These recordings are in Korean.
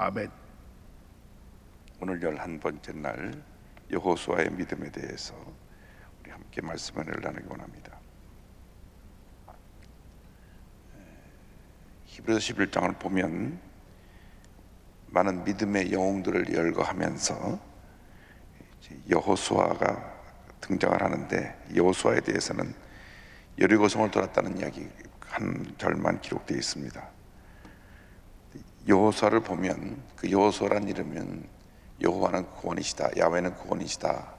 아멘. 오늘 열한 번째 날 여호수아의 믿음에 대해서 우리 함께 말씀을 나누기 원합니다. 히브리서 11장을 보면 많은 믿음의 영웅들을 열거하면서 여호수아가 등장을 하는데 여호수아에 대해서는 여리고성을 돌았다는 이야기 한 절만 기록되어 있습니다. 여호수아를 보면 그 여호수아란 이름은 여호와는 구원이시다, 야훼는 구원이시다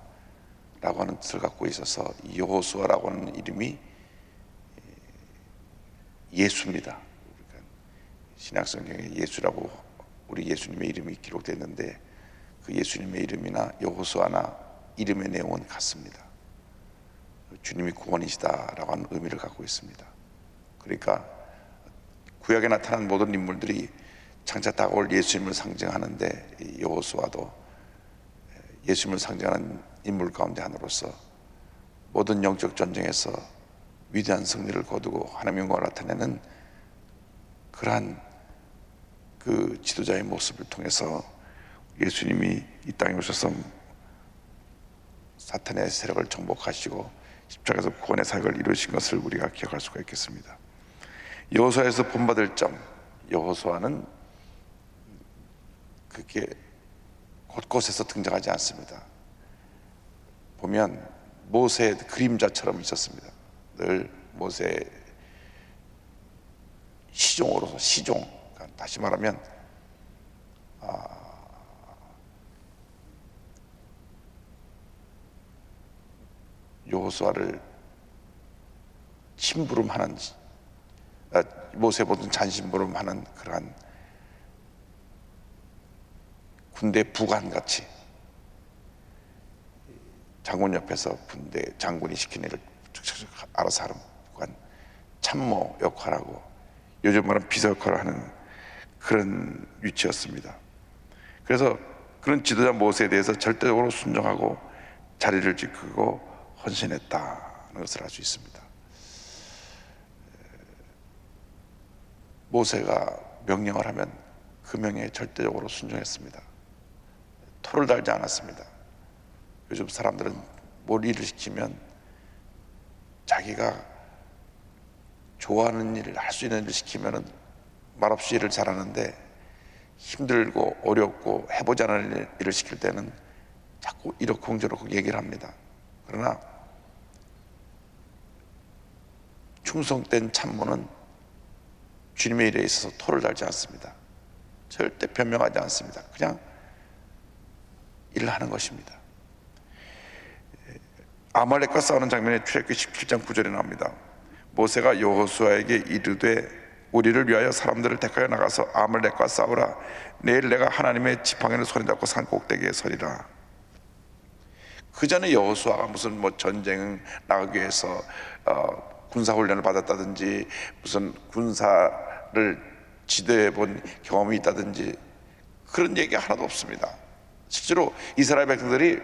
라고 하는 뜻을 갖고 있어서 이 여호수아라고 하는 이름이 예수입니다. 그러니까 신약성경에 예수라고 우리 예수님의 이름이 기록되어 있는데 그 예수님의 이름이나 여호수아나 이름의 내용은 같습니다. 주님이 구원이시다라고 하는 의미를 갖고 있습니다. 그러니까 구약에 나타난 모든 인물들이 장차 다가올 예수님을 상징하는데 이 여호수아도 예수님을 상징하는 인물 가운데 하나로서 모든 영적 전쟁에서 위대한 승리를 거두고 하나님의 영광을 나타내는 그러한 그 지도자의 모습을 통해서 예수님이 이 땅에 오셔서 사탄의 세력을 정복하시고 십자가에서 구원의 사역을 이루신 것을 우리가 기억할 수가 있겠습니다. 여호수아에서 본받을 점, 여호수아는 그렇게 곳곳에서 등장하지 않습니다. 보면 모세의 그림자처럼 있었습니다. 늘 모세 시종으로서 시종, 다시 말하면 여호수아를 심부름하는 아, 모세보다 잔심부름하는 그러한 군대 부관 같이 장군 옆에서 군대 장군이 시킨 일을 쭉쭉쭉 알아서 하는 부관 참모 역할하고 요즘 말은 비서 역할을 하는 그런 위치였습니다. 그래서 그런 지도자 모세에 대해서 절대적으로 순종하고 자리를 지키고 헌신했다는 것을 알 수 있습니다. 모세가 명령을 하면 그 명령에 절대적으로 순종했습니다. 토를 달지 않았습니다. 요즘 사람들은 뭘 일을 시키면 자기가 좋아하는 일을 할 수 있는 일을 시키면은 말없이 일을 잘하는데 힘들고 어렵고 않은 일을 시킬 때는 자꾸 저렇게 얘기를 합니다. 그러나 충성된 참모는 주님의 일에 있어서 토를 달지 않습니다. 절대 변명하지 않습니다. 그냥 일을 하는 것입니다. 아말렉과 싸우는 장면이 출애굽기 17장 9절에 나옵니다. 모세가 여호수아에게 이르되 우리를 위하여 사람들을 택하여 나가서 아말렉과 싸우라. 내일 내가 하나님의 지팡이를 손에 잡고 산 꼭대기에 서리라. 그 전에 여호수아가 무슨 뭐 전쟁 나가기 위해서 어, 군사 훈련을 받았다든지 무슨 군사를 지도해 본 경험이 있다든지 그런 얘기 하나도 없습니다. 실제로 이스라엘 백성들이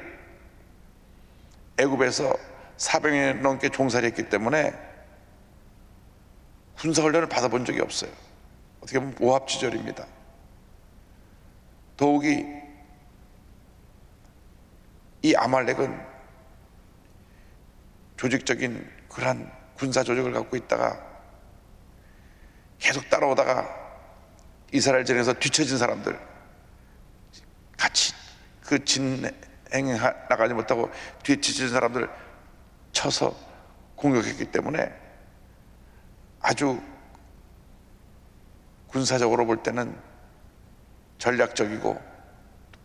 애굽에서 400년 넘게 종살이 했기 때문에 군사 훈련을 받아본 적이 없어요. 어떻게 보면 모합지절입니다. 더욱이 이 아말렉은 조직적인 그러한 군사 조직을 갖고 있다가 계속 따라오다가 이스라엘 전에서 뒤처진 사람들 같이 그 진행 나가지 못하고 뒤에 뒤처진 사람들 쳐서 공격했기 때문에 아주 군사적으로 볼 때는 전략적이고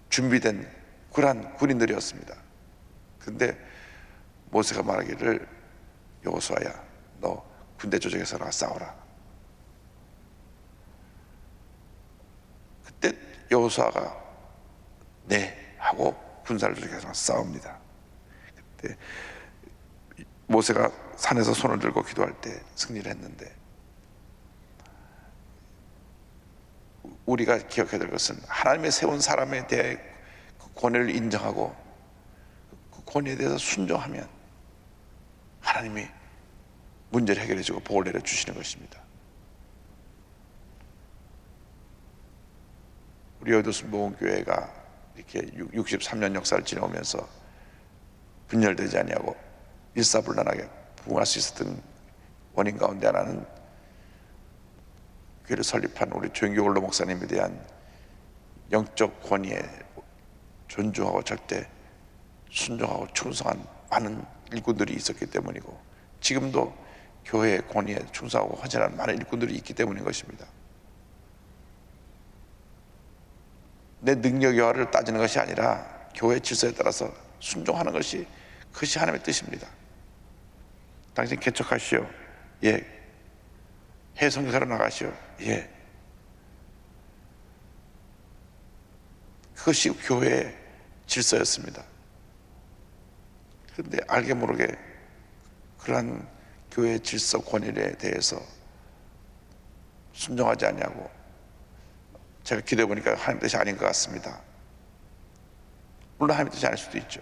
준비된 그러한 군인들이었습니다. 근데 모세가 말하기를 여호수아야 너 군대 조직에서 나 싸워라. 그때 여호수아가 네 하고 군사를 조직해서 싸웁니다. 그때 모세가 산에서 손을 들고 기도할 때 승리를 했는데 우리가 기억해야 될 것은 하나님의 세운 사람에 대해 그 권위를 인정하고 그 권위에 대해서 순종하면 하나님이 문제를 해결해 주고 복을 내려 주시는 것입니다. 우리 여도수 모험교회가 이렇게 63년 역사를 지나오면서 분열되지 아니하고 일사불란하게 부흥할 수 있었던 원인 가운데 하나는 교회를 설립한 우리 조영교 원로 목사님에 대한 영적 권위에 존중하고 절대 순종하고 충성한 많은 일꾼들이 있었기 때문이고 지금도 교회의 권위에 충성하고 헌신하는 많은 일꾼들이 있기 때문인 것입니다. 내 능력 여하를 따지는 것이 아니라 교회 질서에 따라서 순종하는 것이 그것이 하나님의 뜻입니다. 당신 개척하시오. 예. 해성사로 나가시오. 예. 그것이 교회의 질서였습니다. 그런데 알게 모르게 그러한 교회의 질서 권위에 대해서 순종하지 아니하고 제가 기도해 보니까 하나님 뜻이 아닌 것 같습니다. 물론 하나님 뜻이 아닐 수도 있죠.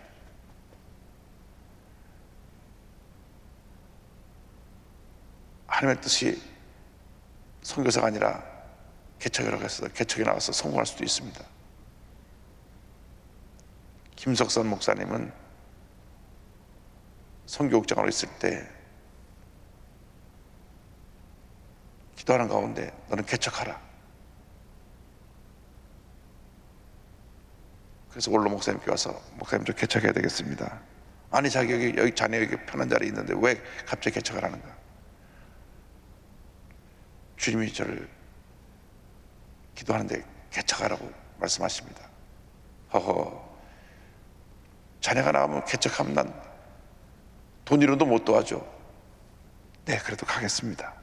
하나님의 뜻이 선교사가 아니라 개척이라고 해서 개척에 나가서 성공할 수도 있습니다. 김석선 목사님은 선교국장으로 있을 때 기도하는 가운데 너는 개척하라. 그래서 원로 목사님께 와서 목사님 저 개척해야 되겠습니다. 아니 자기 여기, 여기 자네 여기 편한 자리 있는데 왜 갑자기 개척을 하는가? 주님이 저를 기도하는데 개척하라고 말씀하십니다. 허허 자네가 나가면 개척하면 난 돈으로도 못 도와줘. 네, 그래도 가겠습니다.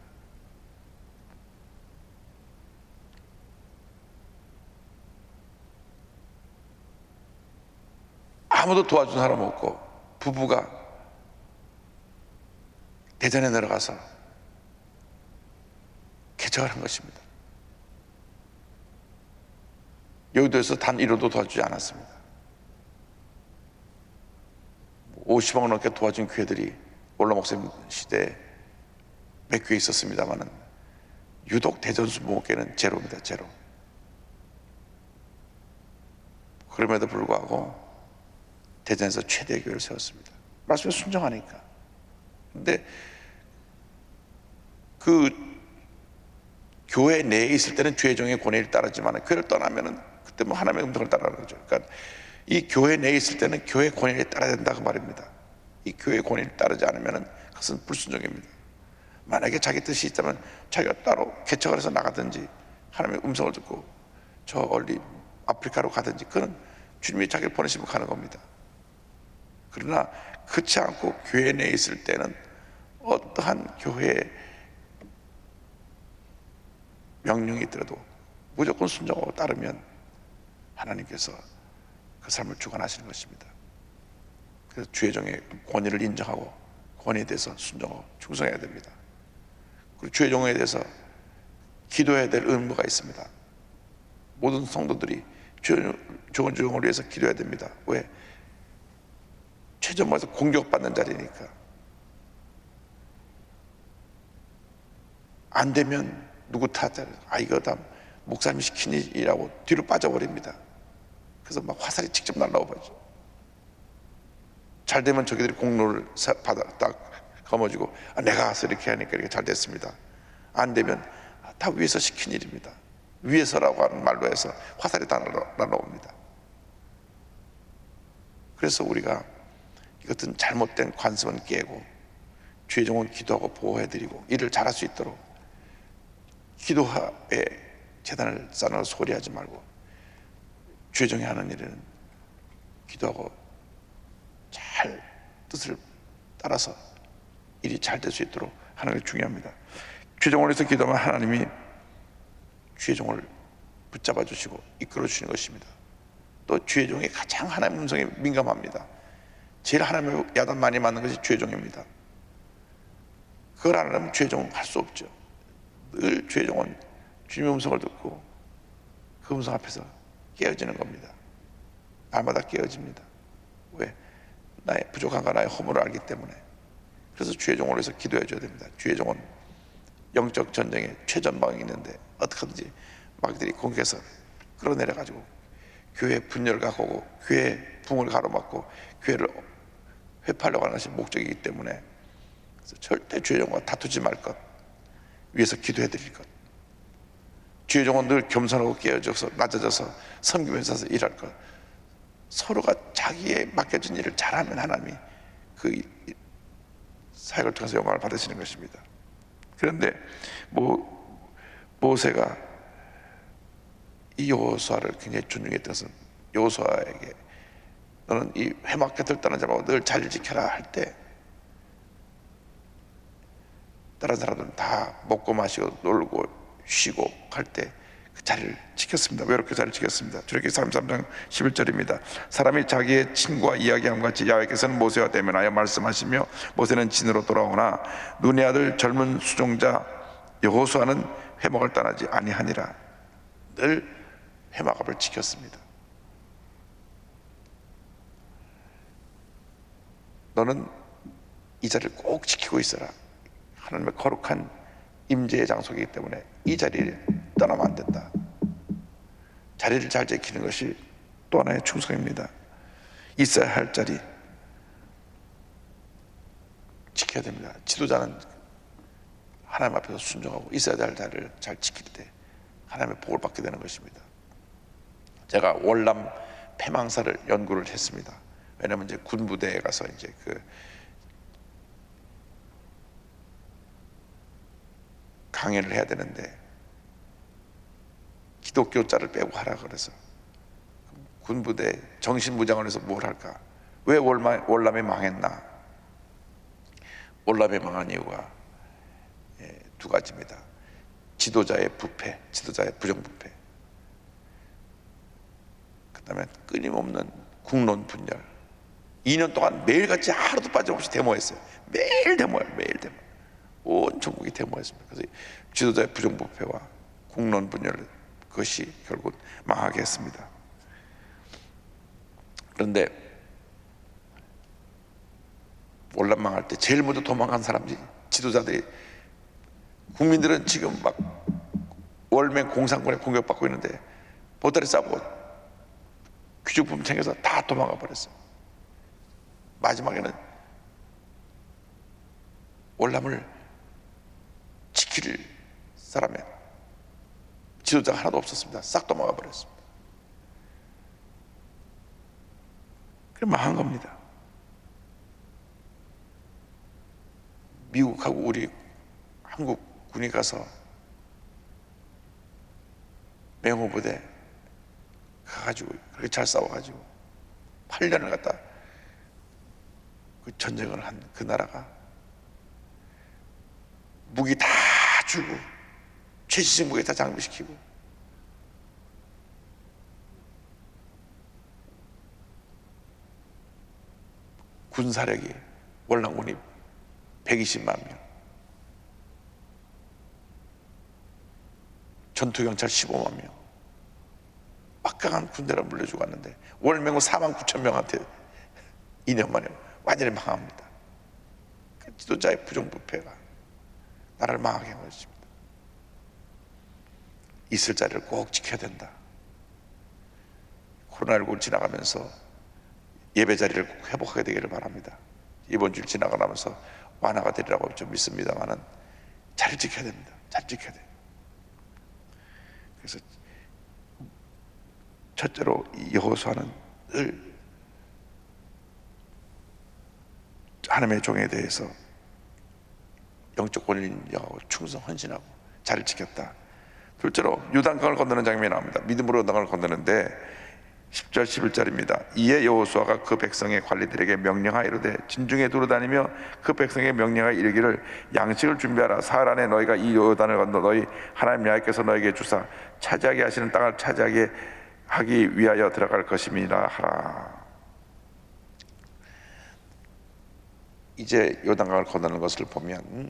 아무도 도와준 사람 없고 부부가 대전에 내려가서 개척을 한 것입니다. 여의도에서 단 1호도 도와주지 않았습니다. 50억 넘게 도와준 교회들이 올라 목사님 시대에 몇 교회 있었습니다만은 유독 대전수목교회는 제로입니다. 제로. 그럼에도 불구하고 대전에서 최대 교회를 세웠습니다. 말씀에 순종하니까. 근데 그 교회 내에 있을 때는 죄종의 권위를 따르지만 교회를 떠나면은 그때 뭐 하나님의 음성을 거죠. 그러니까 이 교회 내에 있을 때는 교회 권위를 따라야 된다고 말입니다. 이 교회 권위를 따르지 않으면은 그것은 불순종입니다. 만약에 자기 뜻이 있다면 자기가 따로 개척을 해서 나가든지 하나님의 음성을 듣고 저 멀리 아프리카로 가든지 그는 주님이 자기를 보내시면 가는 겁니다. 그러나 그렇지 않고 교회 내에 있을 때는 어떠한 교회의 명령이 있더라도 무조건 순종하고 따르면 하나님께서 그 삶을 주관하시는 것입니다. 그래서 주의종의 권위를 인정하고 권위에 대해서 순종하고 충성해야 됩니다. 그리고 주의종에 대해서 기도해야 될 의무가 있습니다. 모든 성도들이 주종을 위해서 기도해야 됩니다. 왜? 최전방에서 공격받는 자리니까. 안 되면 누구 탓을, 아, 이거 다 목사님이 시킨 일이라고 뒤로 빠져버립니다. 그래서 막 화살이 직접 날라오고 봐죠. 잘 되면 저기들이 공로를 받아 딱 거머쥐고 아, 내가 가서 이렇게 하니까 이렇게 잘 됐습니다. 안 되면 아, 다 위에서 시킨 일입니다. 위에서라고 하는 말로 해서 화살이 다 날라옵니다. 그래서 우리가 이것은 잘못된 관습은 깨고 죄종은 기도하고 보호해드리고 일을 잘할 수 있도록 기도에 재단을 쌓는 소리하지 말고 죄종이 하는 일은 기도하고 잘 뜻을 따라서 일이 잘 될 수 있도록 하는 게 중요합니다. 죄종을 해서 기도하면 하나님이 죄종을 붙잡아 주시고 이끌어 주시는 것입니다. 또 죄종이 가장 하나님 음성에 민감합니다. 제일 하나님의 야단 많이 맞는 것이 죄종입니다. 그걸 안 하면 죄종 할 수 없죠. 늘 죄종은 주님의 음성을 듣고 그 음성 앞에서 깨어지는 겁니다. 날마다 깨어집니다. 왜? 나의 부족한가 나의 허물을 알기 때문에. 그래서 주의 종을 위해서 기도해 줘야 됩니다. 주의 종은 영적 전쟁의 최전방에 있는데 어떻게든지 마귀들이 공격해서 끌어내려 가지고 교회 분열을 가고 교회 붕을 가로막고 교회를 회파하려고 하는 것이 목적이기 때문에 절대 주의 종과 다투지 말 것 위해서 기도해 드릴 것 주의 종은 늘 겸손하고 깨어져서 낮아져서 섬기면서 일할 것 서로가 자기의 맡겨진 일을 잘하면 하나님이 그 사역을 통해서 영광을 받으시는 것입니다. 그런데 모, 모세가 이 여호수아를 굉장히 존중했던 것은 여호수아에게 너는 이 회막 곁을 떠나지 말고 늘 자리를 지켜라 할 때 다른 사람들은 다 먹고 마시고 놀고 쉬고 할때그 자리를 지켰습니다. 왜 이렇게 자리를 지켰습니다. 출애굽기 33장 11절입니다. 사람이 자기의 친구와 이야기함 같이 야훼께서는 모세와 대면하여 말씀하시며 모세는 진으로 돌아오나 눈의 아들 젊은 수종자 여호수아는 회막을 떠나지 아니하니라. 늘 회막 앞을 지켰습니다. 너는 이 자리를 꼭 지키고 있어라. 하나님의 거룩한 임재의 장소이기 때문에 이 자리를 떠나면 안 된다. 자리를 잘 지키는 것이 또 하나의 충성입니다. 있어야 할 자리 지켜야 됩니다. 지도자는 하나님 앞에서 순종하고 있어야 될 자리를 잘 지킬 때 하나님의 복을 받게 되는 것입니다. 제가 월남 폐망사를 연구를 했습니다. 왜냐하면 이제 군 부대에 가서 이제 그 강연을 해야 되는데 기독교 자를 빼고 하라 그래서 군부대 정신무장을 해서 뭘 할까? 왜 월마, 월남이 망했나? 월남이 망한 이유가 예, 두 가지입니다. 지도자의 부패, 지도자의 부정부패. 그 다음에 끊임없는 국론 분열. 2년 동안 매일같이 하루도 빠짐없이 데모했어요. 매일 데모예요, 매일 데모. 온 전국이 데모했습니다. 그래서 지도자의 부정부패와 국론 분열 그것이 결국 망하게 했습니다. 그런데 월남 망할 때 제일 먼저 도망간 사람들이 지도자들이 국민들은 지금 막 월맹 공산군에 공격받고 있는데 보따리 싸고 귀중품 챙겨서 다 도망가 버렸어요. 마지막에는 월남을 지킬 사람의 지도자가 하나도 없었습니다. 싹 도망가 버렸습니다. 그래 망한 겁니다. 미국하고 우리 한국 군이 가서 맹호부대 가가지고 그렇게 잘 싸워가지고 8년을 갖다 그 전쟁을 한 그 나라가 무기 다 주고 최신식 무기 다 장비시키고 군사력이 월남군이 120만 명 전투경찰 15만 명 막강한 군대를 물려주고 왔는데 월맹은 4만 9천 명한테 2년 만에 완전히 망합니다. 그 지도자의 부정부패가 나라를 망하게 한 것입니다. 있을 자리를 꼭 지켜야 된다. 코로나19를 지나가면서 예배 자리를 꼭 회복하게 되기를 바랍니다. 이번 주일 지나가면서 완화가 되리라고 좀 믿습니다만은 잘 지켜야 됩니다. 잘 지켜야 돼요. 그래서 첫째로 이 여호수아는 늘 하나님의 종에 대해서 영적 인정하고 충성 헌신하고 잘 지켰다. 둘째로 유단강을 건너는 장면이 나옵니다. 믿음으로 요단강을 건너는데 10절 11절입니다. 이에 여호수아가 그 백성의 관리들에게 명령하여 이르되 진중에 두루다니며 그 백성의 명령하여 이르기를 양식을 준비하라 사흘 안에 너희가 이 요단을 건너 너희 하나님 여호와께서 너에게 주사 차지하게 하시는 땅을 차지하게 하기 위하여 들어갈 것임이라 하라. 이제 요단강을 건너는 것을 보면 음,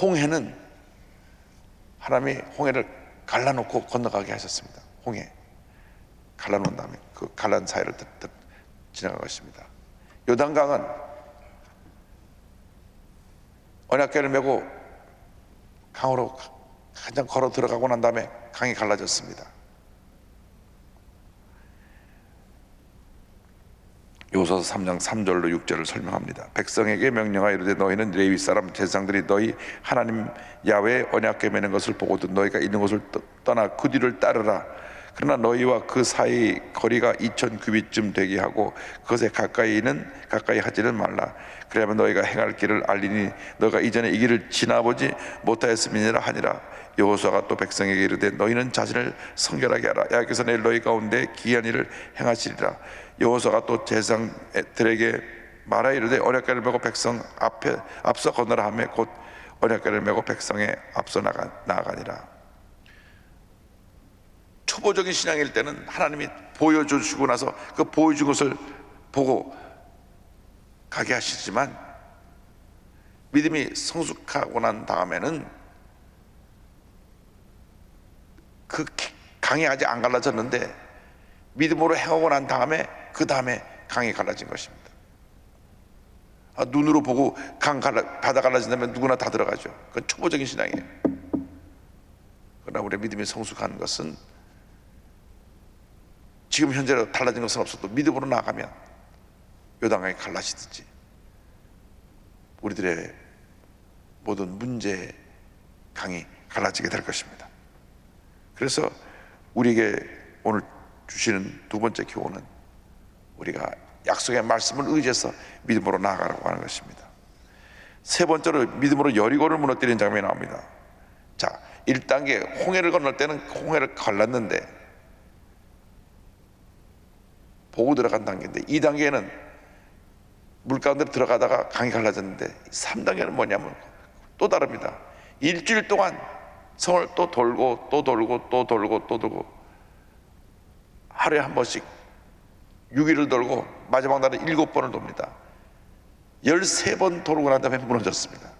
홍해는 하나님이 홍해를 갈라놓고 건너가게 하셨습니다. 홍해 갈라놓은 다음에 그 갈란 사이를 득득 지나간 것입니다. 요단강은 언약궤를 메고 강으로 한장 걸어 들어가고 난 다음에 강이 갈라졌습니다. 요소서 3장 3절로 6절을 설명합니다. 백성에게 명령하여 이르되 너희는 레위 사람 제사장들이 너희 하나님 야외 언약궤 매는 것을 보고도 너희가 있는 곳을 떠- 떠나 그 뒤를 따르라. 그러나 너희와 그 사이 거리가 2천 규빗쯤 되게 하고 그것에 가까이는 가까이 하지는 말라. 그래야만 너희가 행할 길을 알리니 너가 이전에 이 길을 지나보지 못하였음이니라 하니라. 여호수아가 또 백성에게 이르되 너희는 자신을 성결하게 하라. 야께서 내일 너희 가운데 기이한 일을 행하시리라. 여호수아가 또 제사장들에게 말하 이르되 언약궤를 메고 백성 앞에 앞서 건너라 하며 곧 언약궤를 메고 백성의 앞서 나가 나아가니라. 초보적인 신앙일 때는 하나님이 보여주시고 나서 그 보여준 것을 보고 가게 하시지만 믿음이 성숙하고 난 다음에는 그 기- 강이 아직 안 갈라졌는데 믿음으로 행하고 난 다음에 그 다음에 강이 갈라진 것입니다. 아, 눈으로 보고 강 갈라, 바다 갈라진다면 누구나 다 들어가죠. 그건 초보적인 신앙이에요. 그러나 우리 믿음이 성숙한 것은 지금 현재로 달라진 것은 없어도 믿음으로 나가면 요단강이 갈라지듯이 우리들의 모든 문제 강이 갈라지게 될 것입니다. 그래서 우리에게 오늘 주시는 두 번째 교훈은 우리가 약속의 말씀을 의지해서 믿음으로 나아가라고 하는 것입니다. 세 번째로 믿음으로 여리고를 무너뜨리는 장면이 나옵니다. 자, 1단계 홍해를 건널 때는 홍해를 갈랐는데 보고 들어간 단계인데 2단계는 물 가운데 들어가다가 강이 갈라졌는데 3단계는 뭐냐면 또 다릅니다. 일주일 동안 성을 또 돌고 또 돌고 또 돌고 또 돌고 하루에 한 번씩 6일을 돌고 마지막 날은 7번을 돕니다. 13번 돌고 난 다음에 무너졌습니다.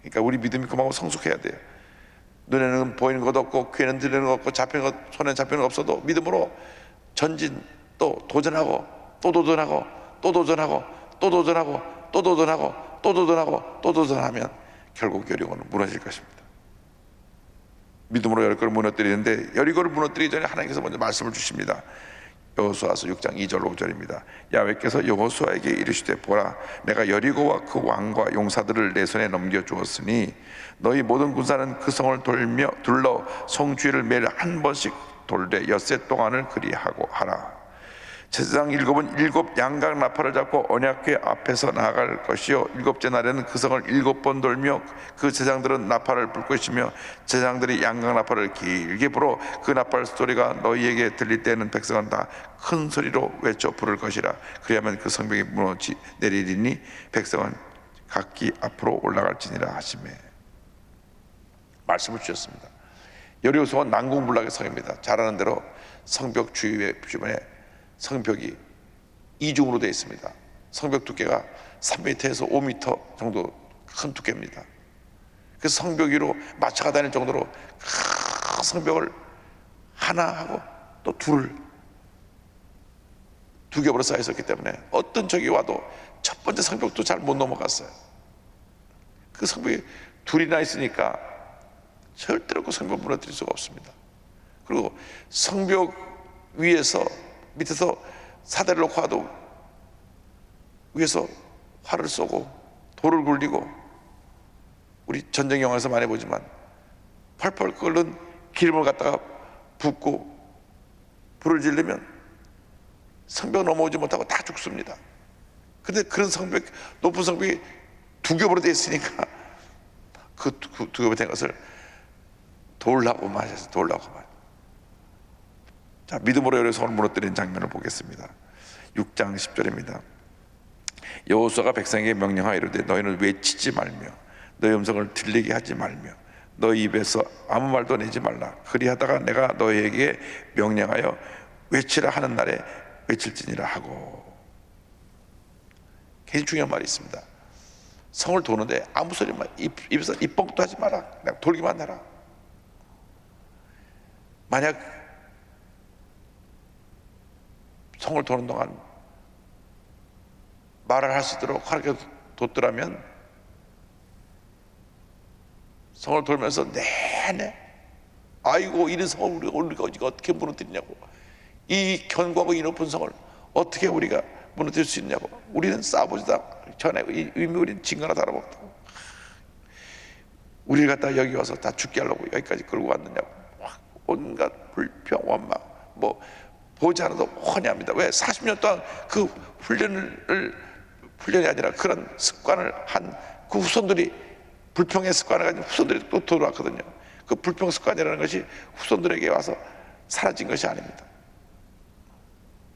그러니까 우리 믿음이 그만큼 성숙해야 돼요. 눈에는 보이는 것 없고 귀에는 들리는 것 없고 잡히는 것 손에 잡히는 것 없어도 믿음으로 전진 또 도전하고 또 도전하고 또 도전하고 또 도전하고 또 도전하고 또 도전하고 또 도전하면 결국 여리고는 무너질 것입니다. 믿음으로 여리고를 무너뜨리는데 여리고를 무너뜨리기 전에 하나님께서 먼저 말씀을 주십니다. 여호수아서 6장 2절 5절입니다. 야훼께서 여호수아에게 이르시되 보라 내가 여리고와 그 왕과 용사들을 내 손에 넘겨 주었으니 너희 모든 군사는 그 성을 돌며 둘러 성 주위를 매일 한 번씩 돌되 엿새 동안을 그리하고 하라. 제사장 일곱은 일곱 양각 나팔을 잡고 언약궤 앞에서 나아갈 것이요 일곱째 날에는 그 성을 일곱 번 돌며 그 제사장들은 나팔을 불 것이며 제사장들이 양각 나팔을 길게 불어 그 나팔 소리가 너희에게 들릴 때는 백성은 다 큰 소리로 외쳐 부를 것이라 그리하면 그 성벽이 무너지 내리리니 백성은 각기 앞으로 올라갈지니라 하시매 말씀을 주셨습니다. 여리고성은 난공불락의 성입니다. 잘 아는 대로 성벽 주위에 주변에 성벽이 이중으로 되어 있습니다. 성벽 두께가 3m에서 5m 정도 큰 두께입니다. 그래서 성벽 위로 마차가 다닐 정도로 큰 성벽을 하나 하고 또 둘을 두 겹으로 쌓여 있었기 때문에 어떤 적이 와도 첫 번째 성벽도 잘 못 넘어갔어요. 그 성벽이 둘이나 있으니까 절대로 그 성벽 무너뜨릴 수가 없습니다. 그리고 성벽 위에서 밑에서 사대를 놓고 와도 위에서 활을 쏘고 돌을 굴리고 우리 전쟁 영화에서 많이 보지만 펄펄 끓는 기름을 갖다가 붓고 불을 지르면 성벽 넘어오지 못하고 다 죽습니다. 근데 그런 성벽 높은 성벽이 두 겹으로 되어 있으니까 그 두 겹이 된 것을 돌라고 마셔서 돌라고 말. 자 믿음으로 여러 손을 무너뜨리는 장면을 보겠습니다. 6장 10절입니다. 여호수아가 백성에게 명령하여 이르되 너희는 외치지 말며 너희 음성을 들리게 하지 말며 너희 입에서 아무 말도 내지 말라. 그리하다가 내가 너희에게 명령하여 외치라 하는 날에 외칠지니라 하고 굉장히 중요한 말이 있습니다. 성을 도는데 아무 소리만 입, 입에서 입뻥도 하지 마라. 그냥 돌기만 해라. 만약 성을 도는 동안 말을 할 수 있도록 하나님께 뒀더라면 성을 돌면서 내 내내 아이고 이런 성을 우리가 우리가 어떻게 무너뜨리냐고. 이 견고하고 이 높은 성을 어떻게 우리가 무너뜨릴 수 있냐고. 우리는 싸우지다 전에 이 의미 우리는 진거나 다름없다고 우리를 갖다 여기 와서 다 죽게 하려고 여기까지 끌고 왔느냐고. 막 온갖 불평 원망 뭐 보지 않아도 훤히합니다. 왜? 40년 동안 그 훈련을 훈련이 아니라 그런 습관을 한 그 후손들이 불평의 습관을 가진 후손들이 또 돌아왔거든요. 그 불평 습관이라는 것이 후손들에게 와서 사라진 것이 아닙니다.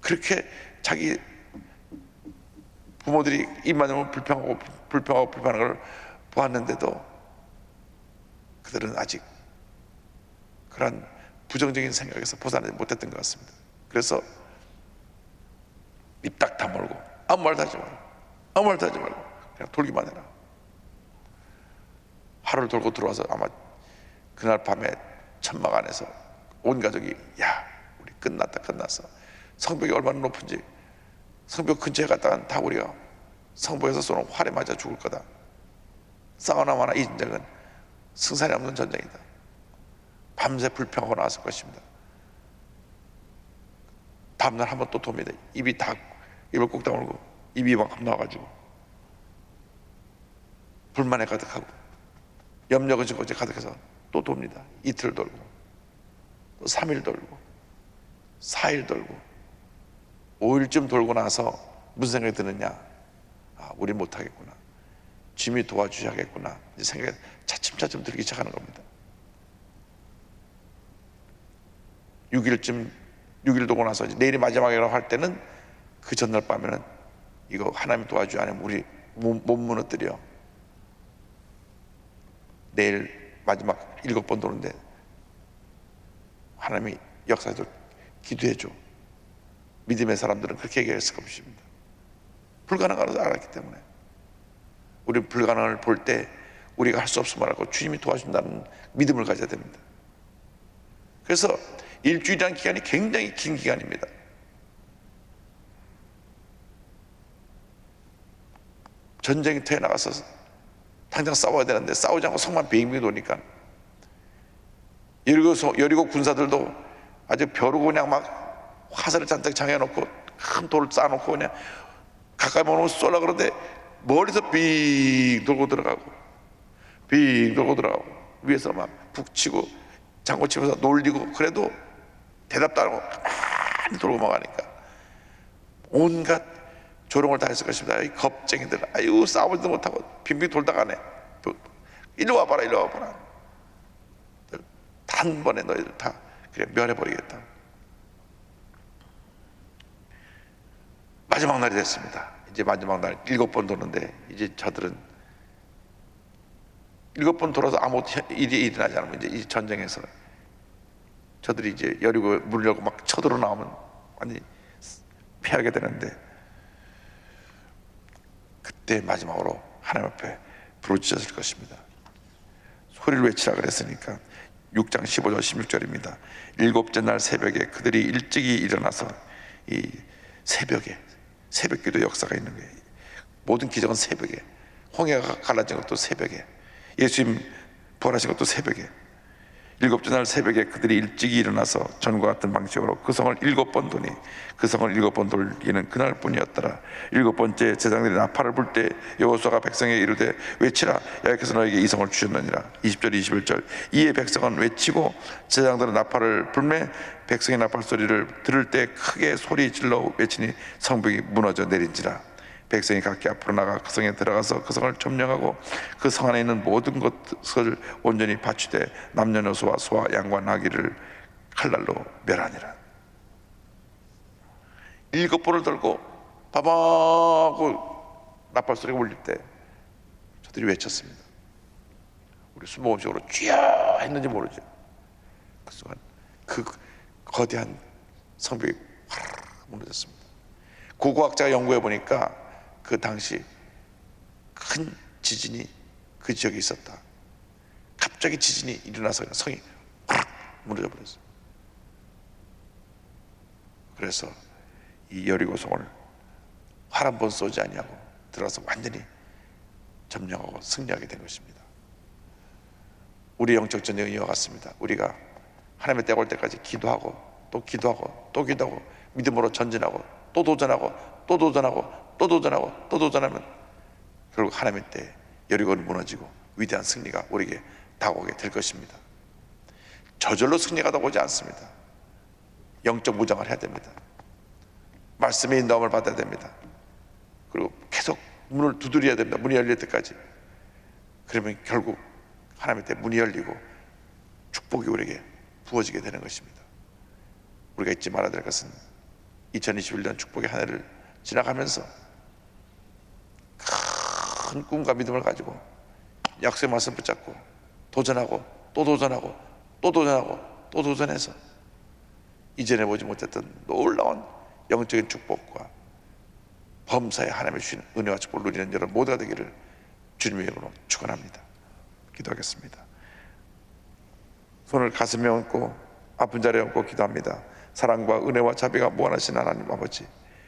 그렇게 자기 부모들이 입만 열면 불평하고 불평하고 불평하는 걸 보았는데도 그들은 아직 그런 부정적인 생각에서 벗어나지 못했던 것 같습니다. 그래서 입 딱 다물고 아무 말도 하지 말고 아무 말도 하지 말고 그냥 돌기만 해라. 하루를 돌고 들어와서 아마 그날 밤에 천막 안에서 온 가족이 야 우리 끝났다 끝났어. 성벽이 얼마나 높은지 성벽 근처에 갔다간 다 우리가 성벽에서 쏘는 활에 맞아 죽을 거다. 싸우나 마나 이 전쟁은 승산이 없는 전쟁이다. 밤새 불평하고 나왔을 것입니다 다음날 한번 또 돕니다. 입이 다 입을 꼭 다물고 입이 막 나와가지고. 불만에 가득하고. 염려가 지고 이제 가득해서 또 돕니다. 이틀 돌고 또 3일 돌고 4일 돌고. 5일쯤 돌고 나서 무슨 생각이 드느냐? 아 우리 못하겠구나. 주님이 도와주셔야겠구나. 이 생각이 차츰차츰 들기 시작하는 겁니다. 6일쯤 6일 도고 나서 내일이 마지막이라고 할 때는 그 전날 밤에는 이거 하나님 도와주지 않으면 우리 못, 못 무너뜨려. 내일 마지막 일곱 번 도는데 하나님이 역사에도 기도해 줘. 믿음의 사람들은 그렇게 얘기했을 것입니다. 불가능한 걸 알았기 때문에. 우리 불가능을 볼 때 우리가 할 수 없음을 알고 주님이 도와준다는 믿음을 가져야 됩니다. 그래서 일주일이라는 기간이 굉장히 긴 기간입니다. 전쟁터에 나가서 당장 싸워야 되는데 싸우지 않고 성만 빙빙 도니까. 여리고, 소- 여리고 군사들도 아주 벼르고 그냥 막 화살을 잔뜩 장해놓고 큰 돌을 쌓아놓고 그냥 가까이 오면 쏠라 그러는데 멀리서 빙 돌고 들어가고 빙 돌고 들어가고 위에서 막 북치고 장구 치면서 놀리고 그래도 대답도 안 하고 가만히 돌고 막하니까 온갖 조롱을 다 했을 것입니다. 이 겁쟁이들, 아유 싸우지도 못하고 빙빙 돌다 가네. 또, 이리 와봐라, 이리 와봐라. 단번에 너희들 다 그래 멸해버리겠다. 마지막 날이 됐습니다. 이제 마지막 날 일곱 번 도는데 이제 저들은 일곱 번 돌아서 아무 일이 일어나지 않으면 이제 이 전쟁에서 저들이 이제 여리고 물려고 막 쳐들어 나오면 완전히 피하게 되는데 그때 마지막으로 하나님 앞에 부르짖었을 것입니다. 소리를 외치라 그랬으니까 6장 15절 16절입니다. 일곱째 날 새벽에 그들이 일찍이 일어나서 이 새벽에 새벽기도 역사가 있는 거예요. 모든 기적은 새벽에 홍해가 갈라진 것도 새벽에 예수님 부활하신 것도 새벽에 일곱째 날 새벽에 그들이 일찍이 일어나서 전과 같은 방식으로 그 성을 일곱 번 도니 그 성을 일곱 번 돌기는 그날뿐이었더라. 일곱 번째 제장들이 나팔을 불 때 여호수아가 백성에게 이르되 외치라. 여호와께서 너에게 이 성을 주셨느니라. 20절 21절. 이에 백성은 외치고 제장들은 나팔을 불매 백성의 나팔 소리를 들을 때 크게 소리 질러 외치니 성벽이 무너져 내린지라 백성이 각기 앞으로 나가 그 성에 들어가서 그 성을 점령하고 그 성 안에 있는 모든 것을 온전히 바치되 남녀노소와 소와 양과 나귀를 칼날로 멸하니라. 일곱 번을 들고 바바고 나팔 소리가 울릴 때 저들이 외쳤습니다. 우리 숨모음식으로 쥐야 했는지 모르죠. 그 순간 그 거대한 성벽이 확 무너졌습니다. 고고학자가 연구해 보니까 그 당시 큰 지진이 그 지역에 있었다. 갑자기 지진이 일어나서 성이 확 무너져 버렸어요. 그래서 이 여리고성을 활 한 번 쏘지 아니하고 들어가서 완전히 점령하고 승리하게 된 것입니다. 우리 영적 전쟁은 이와 같습니다. 우리가 하나님의 때가 올 때까지 기도하고 또 기도하고 또 기도하고 믿음으로 전진하고 또 도전하고 또 도전하고 또 도전하고 또 도전하면 결국 하나님의 때 여리고는 무너지고 위대한 승리가 우리에게 다가오게 될 것입니다. 저절로 승리가 다가오지 않습니다. 영적 무장을 해야 됩니다. 말씀의 인도함을 받아야 됩니다. 그리고 계속 문을 두드려야 됩니다. 문이 열릴 때까지. 그러면 결국 하나님의 때 문이 열리고 축복이 우리에게 부어지게 되는 것입니다. 우리가 잊지 말아야 될 것은 2021년 축복의 한 해를 지나가면서 큰 꿈과 믿음을 가지고 약속의 말씀 붙잡고 도전하고 또 도전하고 또 도전하고 또 도전해서 이전에 보지 못했던 놀라운 영적인 축복과 범사에 하나님의 주신 은혜와 축복을 누리는 여러분 모두가 되기를 주님의 이름으로 축원합니다. 기도하겠습니다. 손을 가슴에 얹고 아픈 자리에 얹고 기도합니다. 사랑과 은혜와 자비가 무한하신 하나님 아버지